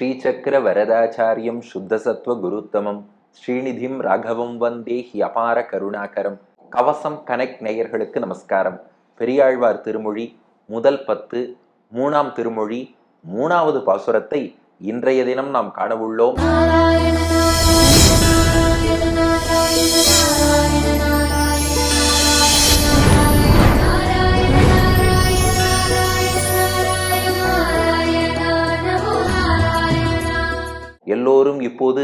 ஸ்ரீசக்கர வரதாச்சாரியம் சுத்தசத்வ குருத்தமம். ஸ்ரீநிதிம் ராகவம் வந்தே he அபார கருணாகரம். கவசம் connect நேயர்களுக்கு நமஸ்காரம். பெரியாழ்வார் திருமொழி முதல் பத்து மூணாம் திருமொழி மூணாவது பாசுரத்தை இன்றைய தினம் நாம் காணவுள்ளோம் எல்லோரும் இப்போது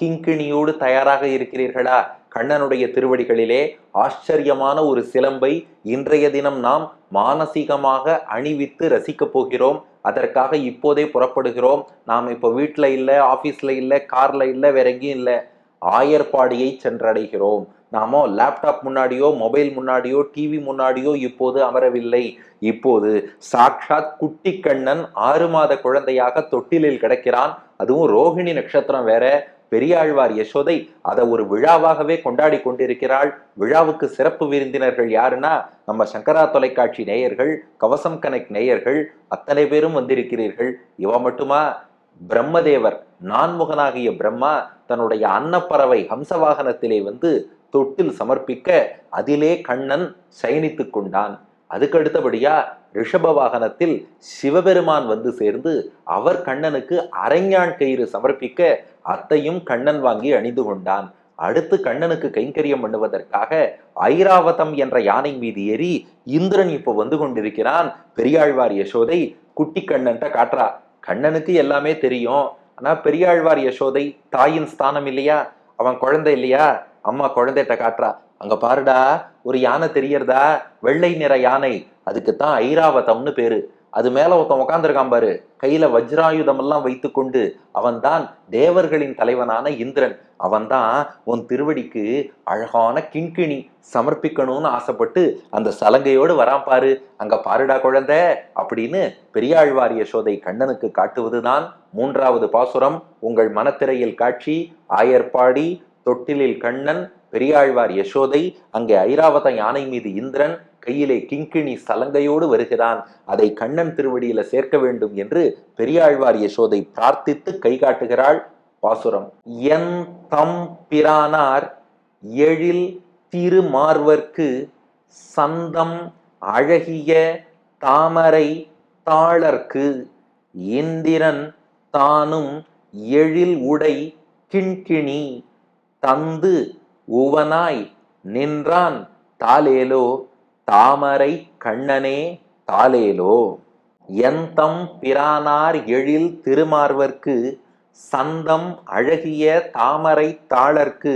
கிங்கிணியோடு தயாராக இருக்கிறீர்களா? கண்ணனுடைய திருவடிகளிலே ஆச்சரியமான ஒரு சிலம்பை இன்றைய தினம் நாம் மானசீகமாக அணிவித்து ரசிக்கப் போகிறோம். அதற்காக இப்போதே புறப்படுகிறோம். நாம் இப்போ வீட்டில் இல்லை ஆஃபீஸில் இல்லை காரில் இல்லை வேற எங்கேயும் இல்லை. ஆயர்பாடியை சென்றடைகிறோம். நாமோ லேப்டாப் முன்னாடியோ மொபைல் முன்னாடியோ டிவி முன்னாடியோ இப்போது அமரவில்லை. இப்போது சாக்ஷாத் குட்டி கண்ணன் ஆறு மாத குழந்தையாக தொட்டிலில் கிடக்கிறான். அதுவும் ரோகிணி நட்சத்திரம் வேற. பெரியாழ்வார் யசோதை அதை ஒரு விழாவாகவே கொண்டாடி கொண்டிருக்கிறாள். விழாவுக்கு சிறப்பு விருந்தினர்கள் யாருன்னா நம்ம சங்கரா தொலைக்காட்சி நேயர்கள் கவசம் கனெக்ட் நேயர்கள் அத்தனை பேரும் வந்திருக்கிறீர்கள். இவ மட்டுமா? பிரம்மதேவர் நான்முகனாகிய பிரம்மா தன்னுடைய அன்னப்பறவை ஹம்சவாகனத்திலே வந்து தொட்டில் சமர்ப்பிக்க அதிலே கண்ணன் சயனித்து கொண்டான். அதுக்கு அடுத்தபடியா ரிஷப வாகனத்தில் சிவபெருமான் வந்து சேர்ந்து அவர் கண்ணனுக்கு அரைஞான் கயிறு சமர்ப்பிக்க அத்தையும் கண்ணன் வாங்கி அணிந்து கொண்டான். அடுத்து கண்ணனுக்கு கைங்கரியம் பண்ணுவதற்காக ஐராவதம் என்ற யானை மீது ஏறி இந்திரன் இப்போ வந்து கொண்டிருக்கிறான். பெரியாழ்வார் யசோதை குட்டி கண்ணன்ட்ட காட்டுறா. கண்ணனுக்கு எல்லாமே தெரியும். ஆனால் பெரியாழ்வார் யசோதை தாயின் ஸ்தானம் இல்லையா? அவன் குழந்தை இல்லையா? அம்மா குழந்தைகிட்ட காட்டுறா. அங்க பாருடா ஒரு யானை தெரியறதா? வெள்ளை நிற யானை. அதுக்கு தான் ஐராவதம்னு பேரு. அது மேல ஒருத்தன் உட்காந்துருக்கான் பாரு. கையில வஜ்ராயுதம் எல்லாம் வைத்துக்கொண்டு அவன்தான் தேவர்களின் தலைவனான இந்திரன். அவன்தான் உன் திருவடிக்கு அழகான கிண்கிணி சமர்ப்பிக்கணும்னு ஆசைப்பட்டு அந்த சலங்கையோடு வரான் பாரு. அங்க பாருடா குழந்தை அப்படின்னு பெரியாழ்வார் யசோதை கண்ணனுக்கு காட்டுவதுதான் மூன்றாவது பாசுரம். உங்கள் மனத்திரையில் காட்சி ஆயர்பாடி தொட்டிலில் கண்ணன் பெரியாழ்வார் யசோதை அங்கே ஐராவத யானை மீது இந்திரன் கையிலே கிங்கிணி சலங்கையோடு வருகிறான். அதை கண்ணன் திருவடியில சேர்க்க வேண்டும் என்று பெரியாழ்வார் யசோதை பிரார்த்தித்து கை காட்டுகிறாள் பாசுரம். என் தம் பிரானார் எழில் திருமார்வர்க்கு சந்தம் அழகிய தாமரை தாளர்க்கு இந்திரன் தானும் எழில் உடை கிண்கிணி தந்து உவனாய் நின்றான் தாலேலோ தாமரை கண்ணனே தாலேலோ எந்தம் பிரானார் எழில் திருமார்வர்க்கு சந்தம் அழகிய தாமரை தாளர்க்கு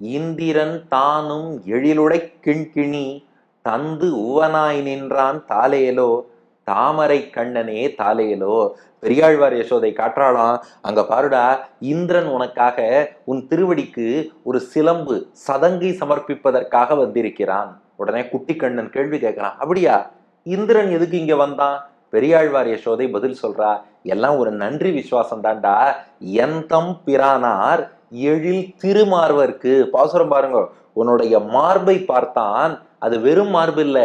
இந்திரன் தானும் எழிலுடை கிண்கிணி தந்து உவனாய் நின்றான் தாலேலோ தாமரை கண்ணனே தாலேலோ பெரியாழ்வார் யசோதை காற்றாளாம் அங்க பாருடா இந்திரன் உனக்காக உன் திருவடிக்கு ஒரு சிலம்பு சதங்கை சமர்ப்பிப்பதற்காக வந்திருக்கிறான். உடனே குட்டி கண்ணன் கேள்வி கேட்கிறான் அப்படியா? இந்திரன் எதுக்கு இங்க வந்தான்? பெரியாழ்வார் யசோதை பதில் சொல்றா எல்லாம் ஒரு நன்றி விசுவாசம் தாண்டா எந்தம் பிரானார் எழில் திருமார்வர்க்கு. பாசுரம் பாருங்க உன்னுடைய மார்பை பார்த்தான் அது வெறும் மார்பு இல்ல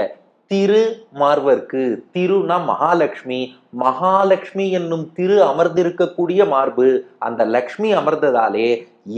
திரு மார்பர்க்கு திருனா மகாலட்சுமி மகாலட்சுமி என்னும் திரு அமர்ந்திருக்கக்கூடிய மார்பு அந்த லக்ஷ்மி அமர்ந்ததாலே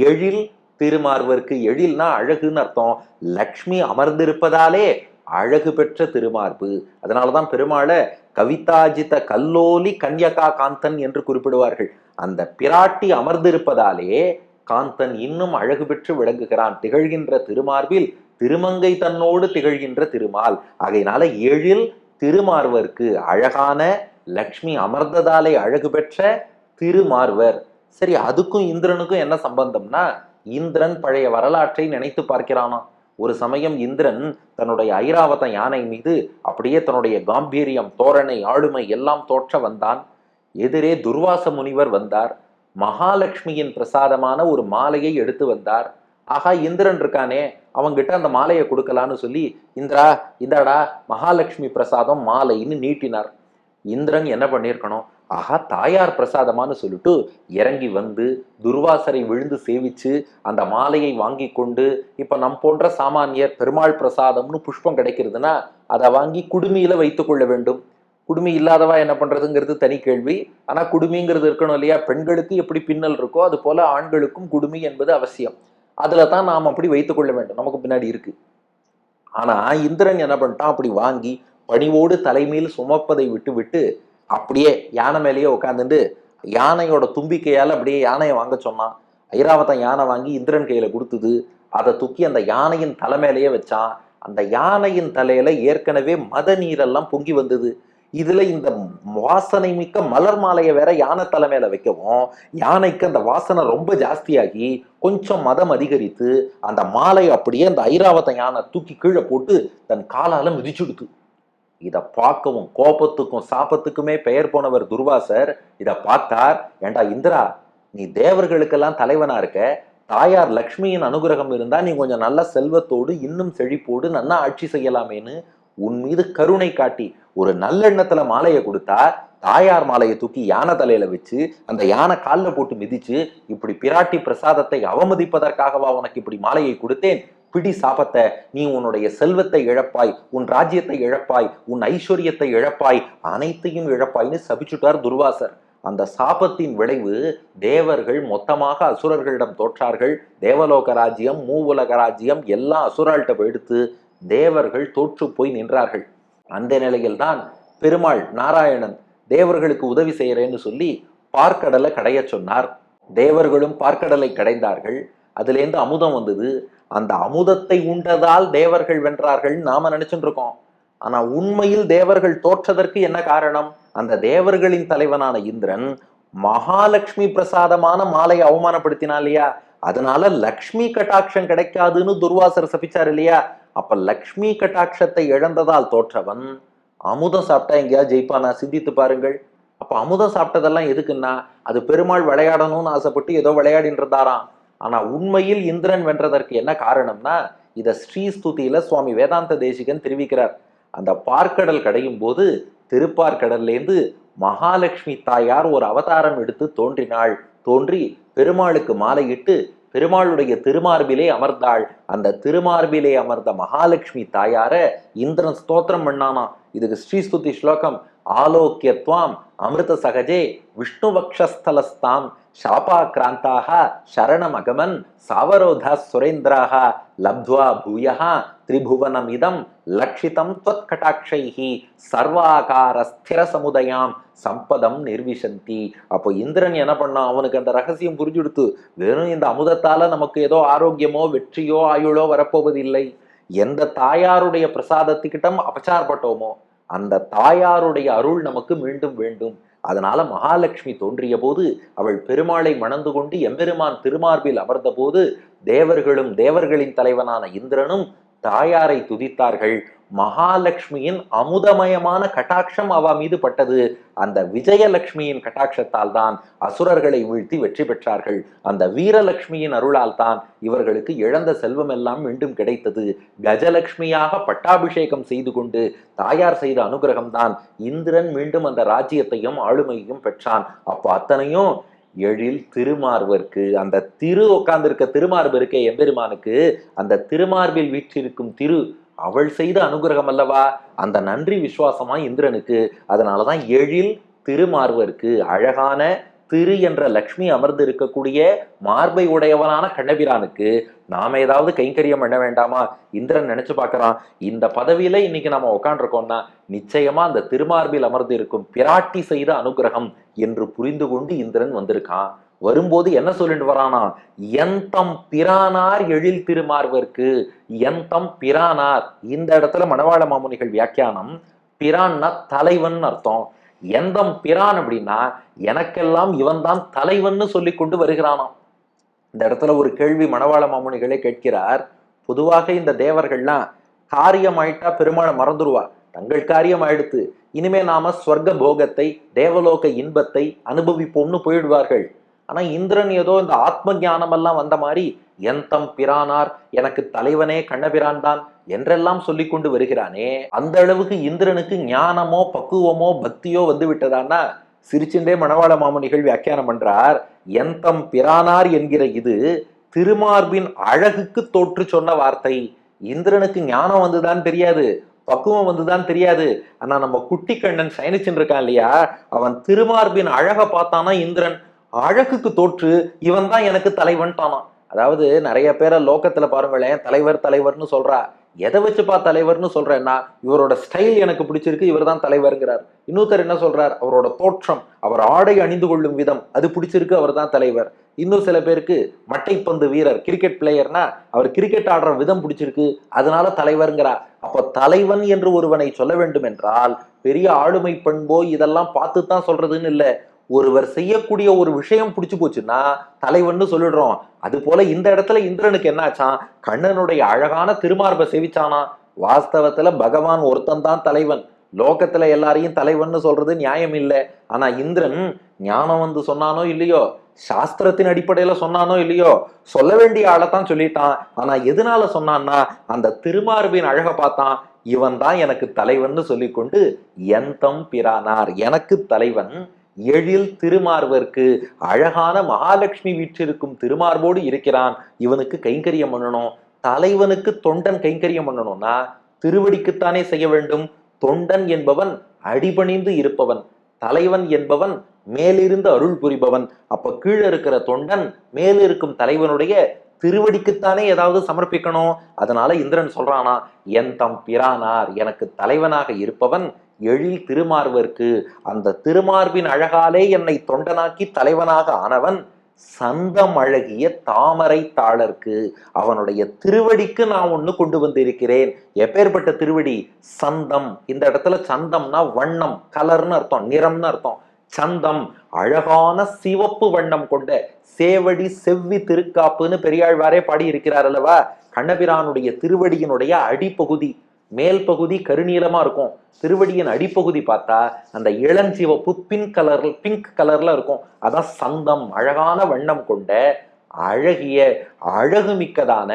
எழில் திருமார்வர்க்கு எழில்னா அழகுன்னு அர்த்தம். லக்ஷ்மி அமர்ந்திருப்பதாலே அழகு பெற்ற திருமார்பு. அதனாலதான் பெருமாளை கவிதாஜித கல்லோலி கன்யகா காந்தன் என்று குறிப்பிடுவார்கள். அந்த பிராட்டி அமர்ந்திருப்பதாலே காந்தன் இன்னும் அழகு பெற்று விளங்குகிறான். திகழ்கின்ற திருமார்பில் திருமங்கை தன்னோடு திகழ்கின்ற திருமால். ஆகையினால எழில் திருமார்வர்க்கு அழகான லக்ஷ்மி அமர்ந்ததாலே அழகு பெற்ற திருமார்வர். சரி அதுக்கும் இந்திரனுக்கும் என்ன சம்பந்தம்னா இந்திரன் பழைய வரலாற்றை நினைத்து பார்க்கிறானா? ஒரு சமயம் இந்திரன் தன்னுடைய ஐராவத யானை மீது அப்படியே தன்னுடைய காம்பீரியம் தோரணை ஆளுமை எல்லாம் தோற்ற வந்தான். எதிரே துர்வாச முனிவர் வந்தார். மகாலட்சுமியின் பிரசாதமான ஒரு மாலையை எடுத்து வந்தார். ஆகா இந்திரன் இருக்கானே அவங்கிட்ட அந்த மாலையை கொடுக்கலான்னு சொல்லி இந்திரா இந்தாடா மகாலட்சுமி பிரசாதம் மாலைன்னு நீட்டினார். இந்திரன் என்ன பண்ணியிருக்கணும்? ஆஹா தாயார் பிரசாதமான்னு சொல்லிட்டு இறங்கி வந்து துர்வாசரை விழுந்து சேவிச்சு அந்த மாலையை வாங்கி கொண்டு இப்ப நம் போன்ற சாமானியர் பெருமாள் பிரசாதம்னு புஷ்பம் கிடைக்கிறதுனா அதை வாங்கி குடுமியில வைத்து கொள்ள வேண்டும். குடுமி இல்லாதவா என்ன பண்றதுங்கிறது தனி கேள்வி. ஆனா குடுமிங்கிறது இருக்கணும் இல்லையா? பெண்களுக்கு எப்படி பின்னல் இருக்கோ அது போல ஆண்களுக்கும் குடுமி என்பது அவசியம். அதுல தான் நாம் அப்படி வைத்துக் கொள்ள வேண்டும். நமக்கு பின்னாடி இருக்கு. ஆனா இந்திரன் என்ன பண்ணிட்டான்? அப்படி வாங்கி பணிவோடு தலைமையில் சுமப்பதை விட்டு விட்டு அப்படியே யானை மேலேயே உட்காந்துட்டு யானையோட தும்பிக்கையால் அப்படியே யானையை வாங்க சொன்னான். ஐராவதம் யானை வாங்கி இந்திரன் கையில் கொடுத்தது. அதை தூக்கி அந்த யானையின் தலை மேலேயே வச்சான். அந்த யானையின் தலையில ஏற்கனவே மத நீரெல்லாம் பொங்கி வந்தது. இதுல இந்த வாசனை மிக்க மலர் மாலையை வேற யானை தலை வைக்கவும் யானைக்கு அந்த வாசனை ரொம்ப ஜாஸ்தியாகி கொஞ்சம் மதம் அதிகரித்து அந்த மாலை அப்படியே அந்த ஐராவத யானை தூக்கி கீழே போட்டு தன் காலால மிதிச்சுடுத்து. இதை பார்க்கவும் கோபத்துக்கும் சாபத்துக்குமே பெயர் போனவர் துர்வாசர் இதை பார்த்தார். ஏண்டா இந்திரா நீ தேவர்களுக்கெல்லாம் தலைவனா இருக்க? தாயார் லக்ஷ்மியின் அனுகிரகம் இருந்தா நீ கொஞ்சம் நல்ல செல்வத்தோடு இன்னும் செழிப்போடு நல்லா ஆட்சி செய்யலாமேன்னு உன் மீது கருணை காட்டி ஒரு நல்லெண்ணத்துல மாலையை கொடுத்தா தாயார் மாலையை தூக்கி யானை தலையில வச்சு அந்த யானை காலில் போட்டு மிதிச்சு இப்படி பிராட்டி பிரசாதத்தை அவமதிப்பதற்காகவா உனக்கு இப்படி மாலையை கொடுத்தேன்? பிடி சாபத்தை நீ உன்னுடைய செல்வத்தை இழப்பாய் உன் ராஜ்யத்தை இழப்பாய் உன் ஐஸ்வர்யத்தை இழப்பாய் அனைத்தையும் இழப்பாய்னு சபிச்சுட்டார் துர்வாசர். அந்த சாபத்தின் விளைவு தேவர்கள் மொத்தமாக அசுரர்களிடம் தோற்றார்கள். தேவலோக ராஜ்யம் மூவுலக ராஜ்யம் எல்லாம் அசுரால்கிட்ட எடுத்து தேவர்கள் தோற்று போய் நின்றார்கள். அந்த நிலையில்தான் பெருமாள் நாராயணன் தேவர்களுக்கு உதவி செய்கிறேன்னு சொல்லி பார்க்கடலை கடைய சொன்னார். தேவர்களும் பார்க்கடலை கடைந்தார்கள். அதுலேருந்து அமுதம் வந்தது. அந்த அமுதத்தை உண்டதால் தேவர்கள் வென்றார்கள் நாம நினைச்சுட்டு இருக்கோம் ஆனா உண்மையில் தேவர்கள் தோற்றதற்கு என்ன காரணம்? அந்த தேவர்களின் தலைவனான இந்திரன் மகாலட்சுமி பிரசாதமான மாலையை அவமானப்படுத்தினா இல்லையா? அதனால லக்ஷ்மி கட்டாட்சம் கிடைக்காதுன்னு துர்வாசர் சபிச்சார் இல்லையா? அப்ப லக்ஷ்மி கட்டாட்சத்தை இழந்ததால் தோற்றவன் அமுதம் சாப்பிட்டா எங்கேயா ஜெயிப்பானா? சிந்தித்து பாருங்கள். அப்ப அமுதம் சாப்பிட்டதெல்லாம் எதுக்குன்னா அது பெருமாள் விளையாடணும்னு ஆசைப்பட்டு ஏதோ விளையாடின்னு இருந்தாராம். ஆனா உண்மையில் இந்திரன் வென்றதற்கு என்ன காரணம்னா இத ஸ்ரீஸ்துதியில சுவாமி வேதாந்த தேசிகன் தெரிவிக்கிறார். அந்த பார்க்கடல் கடையும் போது திருப்பார்கடல்லேருந்து மகாலட்சுமி தாயார் ஒரு அவதாரம் எடுத்து தோன்றினாள். தோன்றி பெருமாளுக்கு மாலையிட்டு பெருமாளுடைய திருமார்பிலே அமர்ந்தாள். அந்த திருமார்பிலே அமர்ந்த மகாலட்சுமி தாயார இந்திரன் ஸ்தோத்திரம் பண்ணானா இதுக்கு ஸ்ரீஸ்துதி ஸ்லோகம் ஆலோக்கியத்வாம் அமிர்த சகஜே விஷ்ணுபக்ஷஸ்தலஸ்தாம் ஷாபா கிராந்தாக சரணமகமன் சாவரோதா சுரேந்திராக லப்துவா பூயா திரிபுவனம் இதம் லட்சிதம் தொத்கட்டாட்சைஹி சர்வாகார ஸ்திர சமுதயாம் சம்பதம் நிர்விசந்தி. அப்போ இந்திரன் என்ன பண்ணான்? அவனுக்கு அந்த ரகசியம் புரிஞ்சுடுத்து வெறும் இந்த அமுதத்தால நமக்கு ஏதோ ஆரோக்கியமோ வெற்றியோ ஆயுளோ வரப்போவதில்லை. எந்த தாயாருடைய பிரசாதத்துக்கிட்டம் அபச்சார்பட்டோமோ அந்த தாயாருடைய அருள் நமக்கு மீண்டும் வேண்டும். அதனால மகாலட்சுமி தோன்றிய போது அவள் பெருமாளை மணந்து கொண்டு எம்பெருமான் திருமார்பில் அமர்ந்த போது தேவர்களும் தேவர்களின் தலைவனான இந்திரனும் தாயாரை துதித்தார்கள். மகாலட்சுமியின் அமுதமயமான கட்டாட்சம் அவ மீது பட்டது. அந்த விஜயலட்சுமியின் கட்டாட்சத்தால் தான் அசுரர்களை வீழ்த்தி வெற்றி பெற்றார்கள். அந்த வீரலட்சுமியின் அருளால் தான் இவர்களுக்கு இழந்த செல்வம் எல்லாம் மீண்டும் கிடைத்தது. கஜலட்சுமியாக பட்டாபிஷேகம் செய்து கொண்டு தாயார் செய்த அனுகிரகம் தான் இந்திரன் மீண்டும் அந்த ராஜ்யத்தையும் ஆளுமையையும் பெற்றான். அப்போ அத்தனையும் எழில் திருமார்பருக்கு அந்த திரு உட்கார்ந்திருக்க திருமார்பு இருக்கே எம்பெருமானுக்கு அந்த திருமார்பில் வீற்றிருக்கும் திரு அவள் செய்த அனுகிரகம் அல்லவா? அந்த நன்றி விசுவாசமா இந்திரனுக்கு. அதனாலதான் எழில் திருமார்வருக்கு அழகான திரு என்ற லக்ஷ்மி அமர்ந்து இருக்கக்கூடிய மார்பை உடையவனான கண்ணபிரானுக்கு நாம ஏதாவது கைங்கரியம் பண்ண வேண்டாமா? இந்திரன் நினைச்சு பார்க்கறான் இந்த பதவியில இன்னைக்கு நம்ம உட்காண்டிருக்கோம்னா நிச்சயமா அந்த திருமார்பில் அமர்ந்து இருக்கும் பிராட்டி செய்த அனுகிரகம் என்று புரிந்து கொண்டு இந்திரன் வந்திருக்கான். வரும்போது என்ன சொல்லிட்டு வரானா? எந்தம் பிரானார் எழில் திருமார்வர்க்கு எந்தம் பிரானார். இந்த இடத்துல மணவாள மாமுனிகள் வியாக்கியானம் பிரான்னா தலைவன் அர்த்தம். எந்தம் பிரான் அப்படின்னா எனக்கெல்லாம் இவன்தான் தலைவன்னு சொல்லி கொண்டு வருகிறானாம். இந்த இடத்துல ஒரு கேள்வி மணவாள மாமுனிகளே கேட்கிறார். பொதுவாக இந்த தேவர்கள்லாம் காரியம் ஆயிட்டா பெருமாளை மறந்துடுவா தங்கள் காரியம் ஆயிடுத்து. இனிமே நாம ஸ்வர்க்க போகத்தை தேவலோக இன்பத்தை அனுபவிப்போம்னு போயிடுவார்கள். ஆனா இந்திரன் ஏதோ இந்த ஆத்ம ஞானம் எல்லாம் வந்த மாதிரி எந்தம் பிரானார்? எனக்கு தலைவனே கண்ணபிரான் தான் என்றெல்லாம் சொல்லி கொண்டு வருகிறானே. அந்த அளவுக்கு இந்திரனுக்கு ஞானமோ பக்குவமோ பக்தியோ வந்து விட்டதான்னா சிரிச்சுண்டே மணவாள மாமுனிகள் வியாக்கியானம் பண்றார் எந்தம் பிரானார் என்கிற இது திருமார்பின் அழகுக்கு தோற்று சொன்ன வார்த்தை. இந்திரனுக்கு ஞானம் வந்துதான் தெரியாது பக்குவம் வந்துதான் தெரியாது. ஆனா நம்ம குட்டி கண்ணன் சயனிச்சுன்னு இருக்கான் இல்லையா? அவன் திருமார்பின் அழக பார்த்தானா இந்திரன்? அழகுக்கு தோற்று இவன் தான் எனக்கு தலைவன்ட்டானான் அதாவது நிறைய பேரை லோக்கத்துல பாருங்களேன் தலைவர் தலைவர்னு சொல்றா. எதை வச்சுப்பா தலைவர்னு சொல்றேன்னா இவரோட ஸ்டைல் எனக்கு பிடிச்சிருக்கு இவர் தான் தலைவர்ங்கிறார். இன்னொருத்தர் என்ன சொல்றார்? அவரோட தோற்றம் அவர் ஆடை அணிந்து கொள்ளும் விதம் அது பிடிச்சிருக்கு அவர் தான் தலைவர். இன்னும் சில பேருக்கு மட்டைப்பந்து வீரர் கிரிக்கெட் பிளேயர்னா அவர் கிரிக்கெட் ஆடுற விதம் பிடிச்சிருக்கு அதனால தலைவருங்கிறா அப்போ தலைவன் என்று ஒருவனை சொல்ல வேண்டும் என்றால் பெரிய ஆளுமை பண்போ இதெல்லாம் பார்த்து தான் சொல்றதுன்னு இல்லை. ஒருவர் செய்யக்கூடிய ஒரு விஷயம் பிடிச்சு போச்சுன்னா தலைவன் சொல்லிடுறோம். அது போல இந்த இடத்துல இந்திரனுக்கு என்னாச்சான் கண்ணனுடைய அழகான திருமார்பை செவிச்சானா? வாஸ்தவத்துல பகவான் ஒருத்தன் தான் தலைவன். லோகத்துல எல்லாரையும் தலைவன்னு சொல்றது நியாயம் இல்லை. ஆனா இந்திரன் ஞானம் வந்து சொன்னானோ இல்லையோ? சாஸ்திரத்தின் அடிப்படையில சொன்னானோ இல்லையோ? சொல்ல வேண்டிய ஆளைத்தான் சொல்லிட்டான். ஆனா எதனால சொன்னான்னா அந்த திருமார்பின் அழக பார்த்தான். இவன் தான் எனக்கு தலைவன் சொல்லிக்கொண்டு எந்தம் பிரானார் எனக்கு தலைவன் எழில் திருமார்வர்க்கு அழகான மகாலட்சுமி வீற்றிருக்கும் திருமார்போடு இருக்கிறான். இவனுக்கு கைங்கரியம் பண்ணணும். தலைவனுக்கு தொண்டன் கைங்கரியம் பண்ணணும்னா திருவடிக்குத்தானே செய்ய வேண்டும். தொண்டன் என்பவன் அடிபணிந்து இருப்பவன். தலைவன் என்பவன் மேலிருந்து அருள் புரிபவன். அப்ப கீழே இருக்கிற தொண்டன் மேலிருக்கும் தலைவனுடைய திருவடிக்குத்தானே ஏதாவது சமர்ப்பிக்கணும். அதனால இந்திரன் சொல்றானா என் தம் பிரானார் எனக்கு தலைவனாக இருப்பவன் எழில் திருமார்வர்க்கு அந்த திருமார்பின் அழகாலே என்னை தொண்டனாக்கி தலைவனாக ஆனவன் சந்தம் அழகிய தாமரை தாளர்க்கு அவனுடைய திருவடிக்கு நான் ஒன்று கொண்டு வந்திருக்கிறேன். எப்பேற்பட்ட திருவடி? சந்தம். இந்த இடத்துல சந்தம்னா வண்ணம் கலர்னு அர்த்தம் நிறம்னு அர்த்தம். சந்தம் அழகான சிவப்பு வண்ணம் கொண்ட சேவடி செவ்வி திருக்காப்புன்னு பெரியாழ்வாரே பாடி இருக்கிறார் அல்லவா? கண்ணபிரானுடைய திருவடியினுடைய அடிப்பகுதி மேல் பகுதி கருநீலமா இருக்கும். திருவடியின் அடிப்பகுதி பார்த்தா அந்த இளஞ்சிவப்பு பிங்க் கலர் பிங்க் கலர்ல இருக்கும். அதான் சந்தம் அழகான வண்ணம் கொண்ட அழகிய அழகுமிக்கதான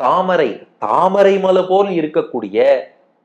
தாமரை தாமரை மலை போல் இருக்கக்கூடிய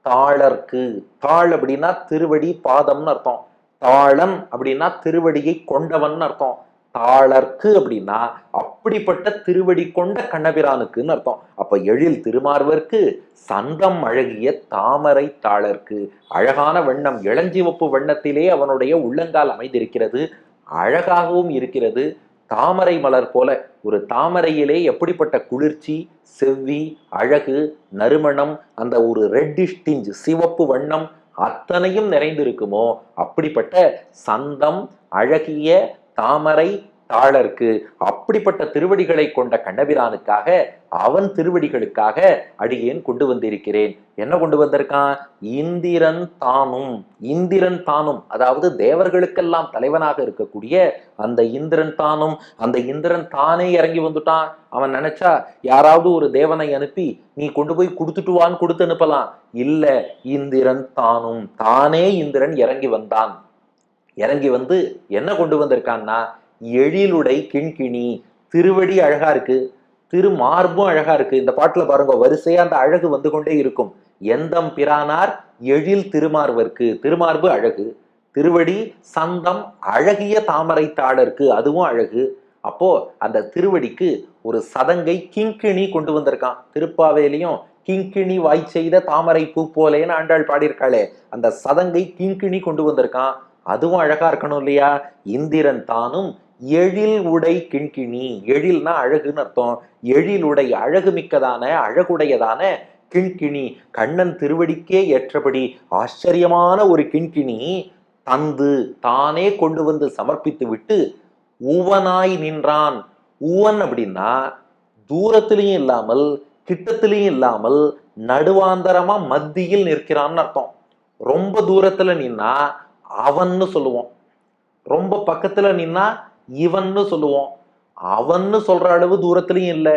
தாளர்க்கு. தாள் அப்படின்னா திருவடி பாதம்னு அர்த்தம். தாளன் அப்படின்னா திருவடியை கொண்டவன் அர்த்தம். தாளர்க்கு அப்படின்னா அப்படிப்பட்ட திருவடி கொண்ட கண்ணபிரானுக்குன்னு அர்த்தம். அப்ப எழில் திருமார்வர்க்கு சந்தம் அழகிய தாமரை தாளர்க்கு அழகான வண்ணம் இளஞ்சிவப்பு வண்ணத்திலே அவனுடைய உள்ளங்கால் அமைந்திருக்கிறது அழகாகவும் இருக்கிறது. தாமரை மலர் போல ஒரு தாமரையிலே எப்படிப்பட்ட குளிர்ச்சி செவ்வி அழகு நறுமணம் அந்த ஒரு ரெட்டிஷ் டிஞ்ச் சிவப்பு வண்ணம் அத்தனையும் நிறைந்திருக்குமோ? அப்படிப்பட்ட சந்தம் அழகிய தாமரை தாளர்க்கு அப்படிப்பட்ட திருவடிகளை கொண்ட கண்ணபிரானுக்காக அவன் திருவடிகளுக்காக அடியேன் கொண்டு வந்திருக்கிறேன். என்ன கொண்டு வந்திருக்கான்? இந்திரன் தானும் இந்திரன் தானும் அதாவது தேவர்களுக்கெல்லாம் தலைவனாக இருக்கக்கூடிய அந்த இந்திரன் தானும் அந்த இந்திரன் தானே இறங்கி வந்துட்டான். அவன் நினைச்சா யாராவது ஒரு தேவனை அனுப்பி நீ கொண்டு போய் கொடுத்துட்டு வான்னு கொடுத்து அனுப்பலாம். இல்ல இந்திரன் தானும் தானே இந்திரன் இறங்கி வந்தான். இறங்கி வந்து என்ன கொண்டு வந்திருக்கான்னா எழிலுடை கிண்கிணி திருவடி அழகா இருக்கு திருமார்பும் அழகா இருக்கு. இந்த பாட்டுல பாருங்க வரிசையா அந்த அழகு வந்து கொண்டே இருக்கும். எந்தம் பிரானார் எழில் திருமார்வர்க்கு திருமார்பு அழகு திருவடி சந்தம் அழகிய தாமரை தாளருக்கு அதுவும் அழகு. அப்போ அந்த திருவடிக்கு ஒரு சதங்கை கிங்கிணி கொண்டு வந்திருக்கான். திருப்பாவேலையும் கிங்கிணி வாய் செய்த தாமரை பூ போலேன்னு ஆண்டாள் பாடியிருக்காளே அந்த சதங்கை கிங்கிணி கொண்டு வந்திருக்கான். அதுவும் அழகா இருக்கணும் இல்லையா? இந்திரன் தானும் எழில் உடை கிண்கிணி. எழில்னா அழகுன்னு அர்த்தம். எழில் உடை அழகு மிக்கதான அழகுடையதான கிண்கிணி. கண்ணன் திருவடிக்கே ஏற்றபடி ஆச்சரியமான ஒரு கிண்கிணி தந்து தானே கொண்டு வந்து சமர்ப்பித்து விட்டு உவனாய் நின்றான். உவன் அப்படின்னா தூரத்திலையும் இல்லாமல் கிட்டத்திலையும் இல்லாமல் நடுவாந்தரமா மத்தியில் நிற்கிறான்னு அர்த்தம். ரொம்ப தூரத்துல நின்னா அவன்னு சொல்லுவோம். ரொம்ப பக்கத்துல நின்னா இவன்னு சொல்லுவோம். அவன்னு சொல்ற அளவு தூரத்துலையும் இல்லை.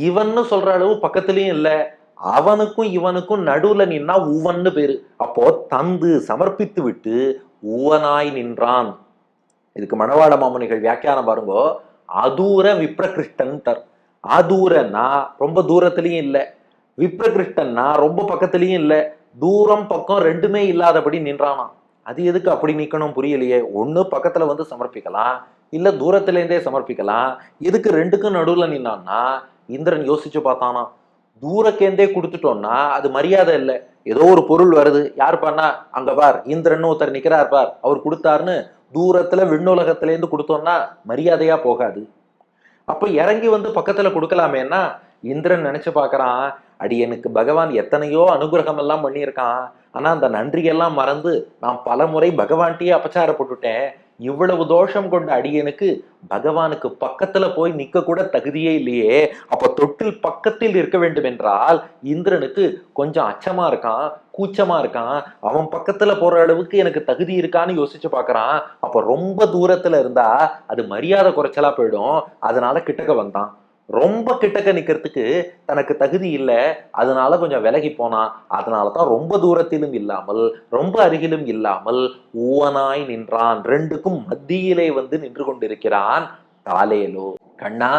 இவன்னு சொல்ற அளவு பக்கத்துலயும் இல்லை. அவனுக்கும் இவனுக்கும் நடுவுல நின்னா உவன்னு பேரு. அப்போ தந்து சமர்ப்பித்து விட்டு உவனாய் நின்றான். இதுக்கு மணவாள மாமுனிகள் வியாக்கியானம் பாருங்க. அதூர விப்ரகிருஷ்டன் தர் அதூரன்னா ரொம்ப தூரத்துலையும் இல்லை. விப்ரகிருஷ்டன்னா ரொம்ப பக்கத்துலயும் இல்லை. தூரம் பக்கம் ரெண்டுமே இல்லாதபடி நின்றானான் அது எதுக்கு அப்படி நிற்கணும் புரியலையே? ஒன்று பக்கத்தில் வந்து சமர்ப்பிக்கலாம் இல்லை தூரத்துலேருந்தே சமர்ப்பிக்கலாம். எதுக்கு ரெண்டுக்கும் நடுவுல நின்னான்னா இந்திரன் யோசிச்சு பார்த்தானா தூரக்கேந்தே கொடுத்துட்டோம்னா அது மரியாதை இல்லை. ஏதோ ஒரு பொருள் வருது. யார் பண்ணா? அங்க பார் இந்திரன் ஒருத்தர் நிக்கிறார் பார். அவர் கொடுத்தாருன்னு தூரத்துல விண்ணுலகத்துல இருந்து கொடுத்தோம்னா மரியாதையா போகாது. அப்ப இறங்கி வந்து பக்கத்துல கொடுக்கலாமேன்னா இந்திரன் நினைச்சு பார்க்கறான் அடியனுக்கு பகவான் எத்தனையோ அனுகிரகம் எல்லாம் பண்ணியிருக்கான். ஆனால் அந்த நன்றியெல்லாம் மறந்து நான் பல முறை பகவான்கிட்டயே அபச்சாரப்பட்டுட்டேன். இவ்வளவு தோஷம் கொண்ட அடியனுக்கு பகவானுக்கு பக்கத்துல போய் நிக்க கூட தகுதியே இல்லையே. அப்ப தொட்டில் பக்கத்தில் இருக்க வேண்டும் என்றால் இந்திரனுக்கு கொஞ்சம் அச்சமா இருக்கான் கூச்சமா இருக்கான். அவன் பக்கத்துல போற அளவுக்கு எனக்கு தகுதி இருக்கான்னு யோசிச்சு பாக்குறான். அப்ப ரொம்ப தூரத்துல இருந்தா அது மரியாதை குறைச்சலா போயிடும். அதனால கிட்டக்க வந்தான். ரொம்ப கிட்டக்க நிக்கிறதுக்கு தனக்கு தகுதி இல்லை. அதனால கொஞ்சம் விலகி போனா அதனால தான் ரொம்ப தூரத்திலும் இல்லாமல் ரொம்ப அருகிலும் இல்லாமல் ஊவனாய் நின்றான். ரெண்டுக்கும் மத்தியிலே வந்து நின்று கொண்டிருக்கிறான் தாலேலோ. கண்ணா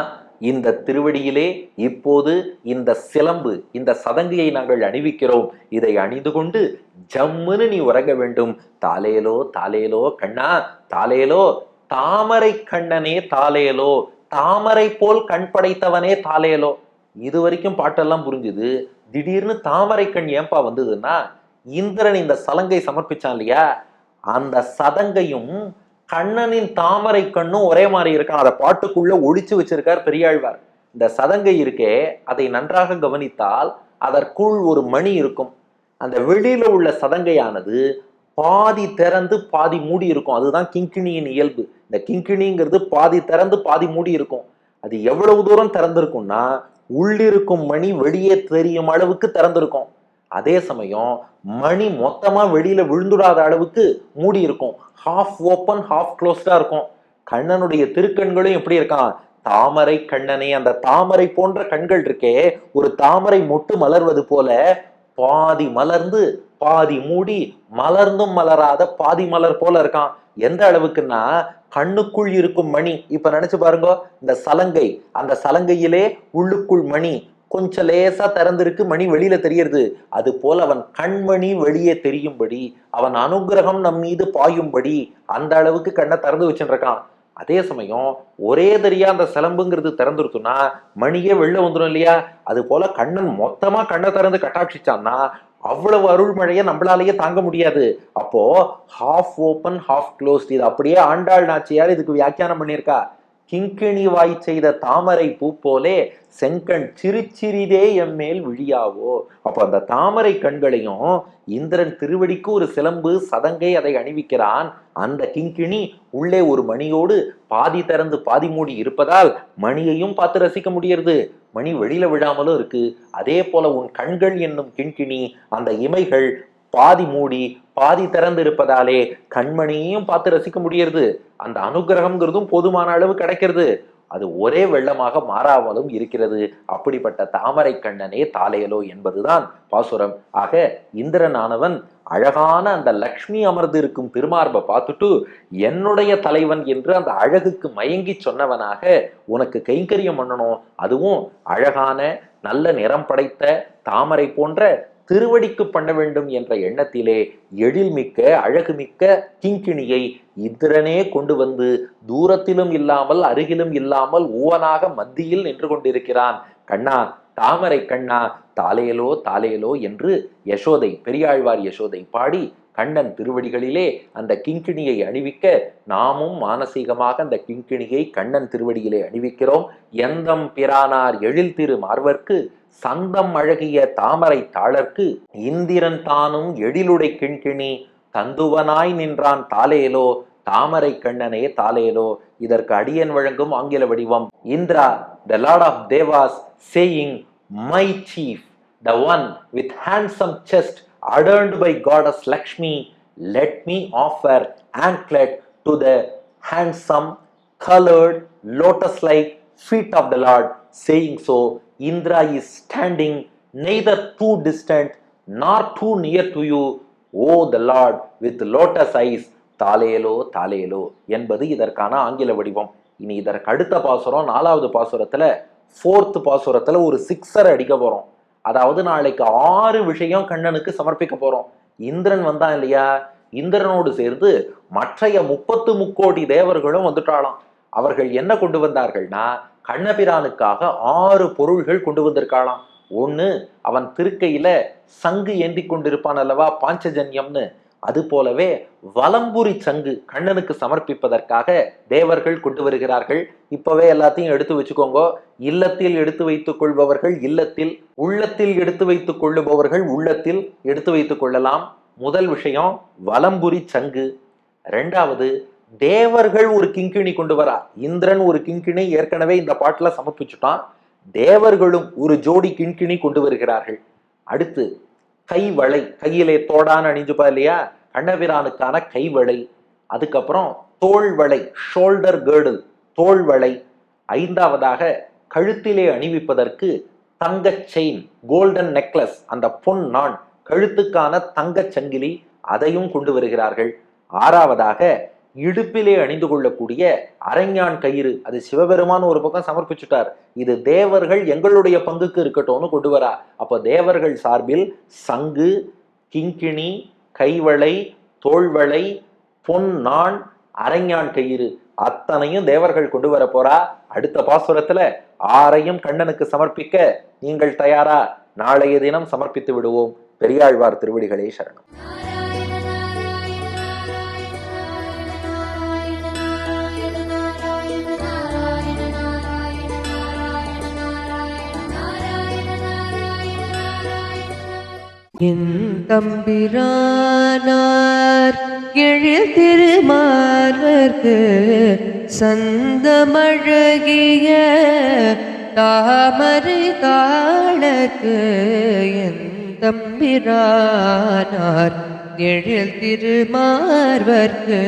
இந்த திருவடியிலே இப்போது இந்த சிலம்பு இந்த சதங்கையை நாங்கள் அணிவிக்கிறோம். இதை அணிந்து கொண்டு ஜம்முன்னு நீ உறங்க வேண்டும். தாலேலோ தாலேலோ கண்ணா தாலேலோ தாமரை கண்ணனே தாலேலோ. தாமரை போல் கண் படைத்தவனே தாலேலோ. இது வரைக்கும் பாட்டெல்லாம் புரிஞ்சுது. திடீர்னு தாமரை கண் ஏன்பா வந்ததுன்னா இந்திரன் இந்த சலங்கை சமர்ப்பிச்சான் இல்லையா? அந்த சதங்கையும் கண்ணனின் தாமரை கண்ணும் ஒரே மாதிரி இருக்கான் அதை பாட்டுக்குள்ள ஒழிச்சு வச்சிருக்கார் பெரியாழ்வார். இந்த சதங்கை இருக்கே அதை நன்றாக கவனித்தால் அதற்குள் ஒரு மணி இருக்கும். அந்த வெளியில உள்ள சதங்கையானது பாதி திறந்து பாதி மூடி இருக்கும். அதுதான் கிங்கிணியின் இயல்பு. இந்த கிங்கிணிங்கிறது பாதி திறந்து பாதி மூடி இருக்கும். அது எவ்வளவு தூரம் திறந்திருக்கும்னா உள்ளிருக்கும் மணி வெளியே தெரியும் அளவுக்கு திறந்திருக்கும். அதே சமயம் மணி மொத்தமா வெளியில விழுந்துடாத அளவுக்கு மூடி இருக்கும். ஹாஃப் ஓப்பன் ஹாஃப் க்ளோஸ்டா இருக்கும். கண்ணனுடைய திருக்கண்களும் எப்படி இருக்கான்? தாமரை கண்ணனே அந்த தாமரை போன்ற கண்கள் இருக்கே ஒரு தாமரை மொட்டு மலர்வது போல பாதி மலர்ந்து பாதி மூடி மலர்ந்தும் மலராத பாதி மலர் போல இருக்கான். எந்த அளவுக்குன்னா கண்ணுக்குள் இருக்கும் மணி. இப்ப நினைச்சு பாருங்க இந்த சலங்கை. அந்த சலங்கையிலே உள்ளுக்குள் மணி. கொஞ்சம் லேசா திறந்திருக்கு மணி வெளியில தெரியறது. அது போல அவன் கண்மணி வெளியே தெரியும்படி அவன் அனுகிரகம் நம் மீது பாயும்படி அந்த அளவுக்கு கண்ணை திறந்து வச்சுருக்கான். அதே சமயம் ஒரே தெரியா அந்த சிலம்புங்கிறது திறந்துருத்துன்னா மணியே வெளில வந்துடும் இல்லையா? அது போல கண்ணன் மொத்தமா கண்ணை திறந்து கட்டாட்சிச்சான்னா அவ்வளவு அருள்மழையை நம்மளாலேயே தாங்க முடியாது. அப்போ ஹாஃப் ஓப்பன் ஹாஃப் க்ளோஸ்ட் இது அப்படியே ஆண்டாள் நாச்சியார் இதுக்கு வியாக்கியானம் பண்ணியிருக்கா. கிங்கிணி வாய் செய்த தாமரை பூ போலே செங்கண் சிறுச்சிறிதே எம்மேல் விழியாவோ? அப்போ அந்த தாமரை கண்களையும் இந்திரன் திருவடிக்கு ஒரு சிலம்பு சதங்கை அதை அணிவிக்கிறான். அந்த கிங்கிணி உள்ளே ஒரு மணியோடு பாதி திறந்து பாதி மூடி இருப்பதால் மணியையும் பார்த்து ரசிக்க முடியறது. மணி வெளியில விழாமலும் இருக்கு. அதே போல உன் கண்கள் என்னும் கிண்கிணி அந்த இமைகள் பாதி மூடி பாதி திறந்து இருப்பதாலே கண்மணியையும் பார்த்து ரசிக்க முடியறது. அந்த அனுகிரகம்ங்கிறதும் போதுமான அளவு கிடைக்கிறது. அது ஒரே வெள்ளமாக மாறாமலும் இருக்கிறது. அப்படிப்பட்ட தாமரை கண்ணனே தாலையலோ என்பதுதான் பாசுரம். ஆக இந்திரனானவன் அழகான அந்த லக்ஷ்மி அமர்ந்து இருக்கும் திருமார்பை பார்த்துட்டு என்னுடைய தலைவன் என்று அந்த அழகுக்கு மயங்கி சொன்னவனாக உனக்கு கைங்கரியம் பண்ணணும். அதுவும் அழகான நல்ல நிறம் படைத்த தாமரை போன்ற திருவடிக்கு பண்ண வேண்டும் என்ற எண்ணத்திலே எழில்மிக்க அழகுமிக்க கிங்கிணியை இந்திரனே கொண்டு வந்து தூரத்திலும் இல்லாமல் அருகிலும் இல்லாமல் ஊவனாக மத்தியில் நின்று கொண்டிருக்கிறான். கண்ணா தாமரை கண்ணா தாலேலோ தாலேலோ என்று யசோதை பெரியாழ்வார் யசோதை பாடி கண்ணன் திருவடிகளிலே அந்த கிங்கிணியை அணிவிக்க நாமும் மானசீகமாக அந்த கிங்கிணியை கண்ணன் திருவடியிலே அணிவிக்கிறோம். எந்தம் பிரானார் எழில் திரு மார்வர்க்கு சந்தம் அழகிய தாமரை தாளர்க்கு இந்திரன் தானும் எழிலுடை கிண்கிணி தந்துவனாய் நின்றான் தாலேலோ தாமரை கண்ணனே தாலேலோ இதற்கு அடியன் வழங்கும் ஆங்கில வடிவம். Indra the lord of Devas saying my chief the one with handsome chest adorned by goddess Lakshmi let me offer anklet to the handsome coloured lotus like feet of the lord saying so Indra is standing neither too distant nor too near to you oh the lord with lotus eyes தாலேலோ தாலேலோ என்பது இதற்கான ஆங்கில வடிவம். இனி இதற்கு அடுத்த பாசுரம் நாலாவது பாசுரத்தில் ஃபோர்த் பாசுரத்தில் ஒரு சிக்ஸர் அடிக்க போகிறோம் அதாவது நாளைக்கு ஆறு விஷயம் கண்ணனுக்கு சமர்ப்பிக்க போகிறோம் இந்திரன் வந்தான் இல்லையா? இந்திரனோடு சேர்ந்து மற்றைய முப்பத்து முக்கோடி தேவர்களும் வந்துட்டாலாம் அவர்கள் என்ன கொண்டு வந்தார்கள்னா கண்ணபிரானுக்காக ஆறு பொருள்கள் கொண்டு வந்திருக்காளாம். ஒன்று அவன் திருக்கையில சங்கு ஏந்தி கொண்டிருப்பான் அல்லவா பாஞ்சஜன்யம்னு. அது போலவே வலம்புரி சங்கு கண்ணனுக்கு சமர்ப்பிப்பதற்காக தேவர்கள் கொண்டு வருகிறார்கள். இப்பவே எல்லாத்தையும் எடுத்து வச்சுக்கோங்க. இல்லத்தில் எடுத்து வைத்துக் கொள்பவர்கள் இல்லத்தில் உள்ளத்தில் எடுத்து வைத்துக் கொள்ளுபவர்கள் உள்ளத்தில் எடுத்து வைத்துக் கொள்ளலாம். முதல் விஷயம் வலம்புரி சங்கு. ரெண்டாவது தேவர்கள் ஒரு கிங்கிணி கொண்டு வரா. இந்திரன் ஒரு கிங்கிணி ஏற்கனவே இந்த பாட்டுல சமர்ப்பிச்சுட்டான். தேவர்களும் ஒரு ஜோடி கிண்கிணி கொண்டு வருகிறார்கள். அடுத்து கைவளை. கையிலே தோடான்னு அணிஞ்சுப்பா இல்லையா? கண்ணபிரானுக்கான கைவளை. அதுக்கப்புறம் தோள்வளை ஷோல்டர் கேர்டில் தோள்வளை. ஐந்தாவதாக கழுத்திலே அணிவிப்பதற்கு தங்கச் செயின் கோல்டன் நெக்லஸ் அந்த பொன் நான் கழுத்துக்கான தங்கச் சங்கிலி அதையும் கொண்டு வருகிறார்கள். ஆறாவதாக இடுப்பிலே அணிந்து கொள்ளக்கூடிய அரஞ்ஞான் கயிறு. அது சிவபெருமான் ஒரு பக்கம் சமர்ப்பிச்சுட்டார். இது தேவர்கள் எங்களுடைய பங்குக்கு இருக்கட்டும்னு கொண்டு வரா. அப்போ தேவர்கள் சார்பில் சங்கு கிங்கிணி கைவளை தோள்வளை பொன் நான் அரஞ்ஞான் கயிறு அத்தனையும் தேவர்கள் கொண்டு வர போறா. அடுத்த பாசுரத்துல ஆரையும் கண்ணனுக்கு சமர்ப்பிக்க நீங்கள் தயாரா. நாளைய தினம் சமர்ப்பித்து விடுவோம். பெரியாழ்வார் திருவடிகளே சரணம். என் தம்பிரானார் எழில் திருமார்வர்க்கு சந்தமழகிய தாமரை தாளக்கு என் தம்பிரானார் எழில் திருமார்வர்க்கு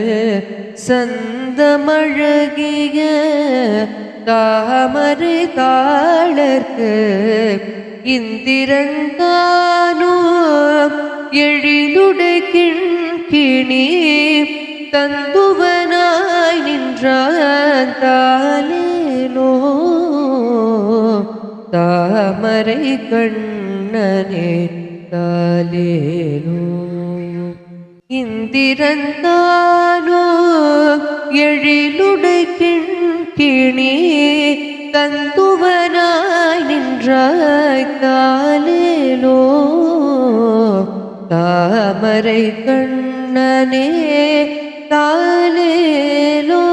சந்தமழகிய தாமரை தாளர்க்கு இந்திரந்தானோ எழிலுடை கிண்கிணி தந்துவனாய் நின்றான் தாலேலோ தாமரை கண்ணனே தாலேனோ இந்திரந்தானோ எழிலுடை கிண்கிணி தந்துவனாய் ஒன்றாய்த்தாலேலோ தாமரை கண்ணனே தாலேலோ